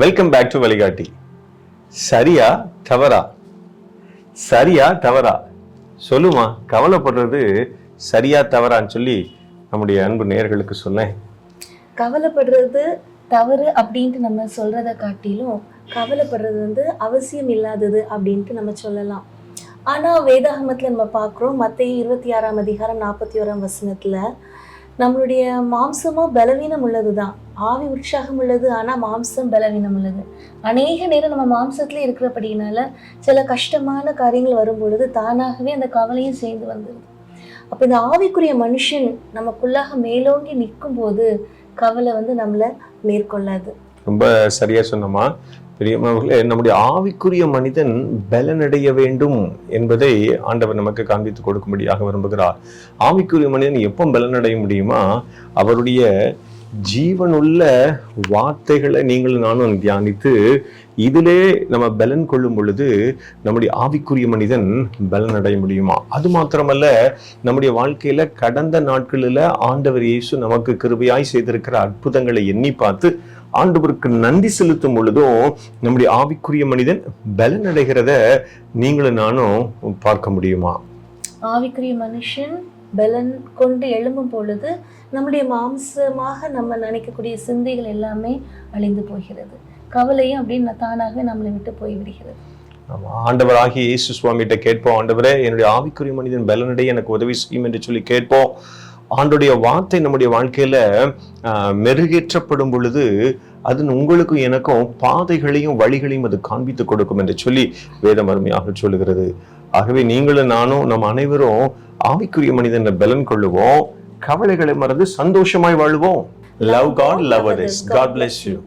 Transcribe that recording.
Welcome back to வழிகாட்டி சரியா தவறா சரியா தவறா சொல்லுமா கவலைப்படுறது சரியா தவறான்னு சொல்லி நம்முடைய அன்பு நேயர்களுக்கு சொன்னேன். கவலைப்படுறது தவறு அப்படின்ட்டு நம்ம சொல்றத காட்டிலும் கவலைப்படுறது வந்து அவசியம் இல்லாதது அப்படின்ட்டு நம்ம சொல்லலாம். ஆனால் வேதாகமத்தில் நம்ம பார்க்குறோம் மற்ற இருபத்தி ஆறாம் அதிகாரம் நாற்பத்தி ஓராம் வசனத்தில் நம்மளுடைய மாம்சமும் பலவீனம் உள்ளது தான் ஆவி உற்சாகம் உள்ளது ஆனால் மாம்சம் பலவீனம் உள்ளது. அநேக நேரம் நம்ம மாம்சத்தில் இருக்கிறபடினால சில கஷ்டமான காரியங்கள் வரும் பொழுது தானாகவே அந்த கவலையும் சேர்ந்து வந்துடுது அப்போ இந்த ஆவிக்குரிய மனுஷன் நமக்குள்ளாக மேலோங்கி நிற்கும் போது கவலை வந்து நம்மளை மேற்கொள்ளாது. ரொம்ப சரியா சொன்னோமா பெரியம்மாவர்களே நம்முடைய ஆவிக்குரிய மனிதன் பலனடைய வேண்டும் என்பதை ஆண்டவர் நமக்கு காண்பித்து கொடுக்கும்படியாக விரும்புகிறார். ஆவிக்குரிய மனிதன் எப்போ பலனடைய முடியுமா? அவருடைய ஜீவனுள்ள வார்த்தைகளை நீங்களும் நானும் தியானித்து இதிலே நம்ம பலன் கொள்ளும் பொழுது நம்முடைய ஆவிக்குரிய மனிதன் பலன் அடைய முடியுமா? அது மாத்திரமல்ல நம்முடைய வாழ்க்கையில கடந்த நாட்களில் ஆண்டவர் இயேசு நமக்கு கிருபையாய் செய்திருக்கிற அற்புதங்களை எண்ணி பார்த்து ஆண்டவருக்கு நன்றி செலுத்தும் பொழுதும் நம்முடைய ஆவிக்குரிய மனிதன் பலன் அடைகிறத நீங்களும் நானும் பார்க்க முடியுமா? ஆவிக்குரிய மனுஷன் பலன் கொண்டு எழும்பும் பொழுது நம்முடைய மாம்சமாக நம்ம நினைக்கக்கூடிய சிந்தைகள் எல்லாமே அழிந்து போகிறது. கவலையும் அப்படின்னு தானாகவே நம்மளை விட்டு போய்விடுகிறது ஆண்டவராகிய இயேசு சுவாமிகிட்ட கேட்போம் ஆண்டவரே என்னுடைய ஆவிக்குரிய மனிதன் பலனடைய எனக்கு உதவி செய்யும் என்று சொல்லி கேட்போம். ஆண்டுடைய வார்த்தை நம்முடைய வாழ்க்கையில மெருகேற்றப்படும் பொழுது அது உங்களுக்கும் எனக்கும் பாதைகளையும் வழிகளையும் அது காண்பித்து கொடுக்கும் என்று சொல்லி வேதம் அருமையாக சொல்லுகிறது. ஆகவே நீங்களும் நானும் நம் அனைவரும் ஆவிக்குரிய மனிதனை பலன் கொள்ளுவோம். கவலைகளை மறந்து சந்தோஷமாய் வாழ்வோம். Love God love others God bless you.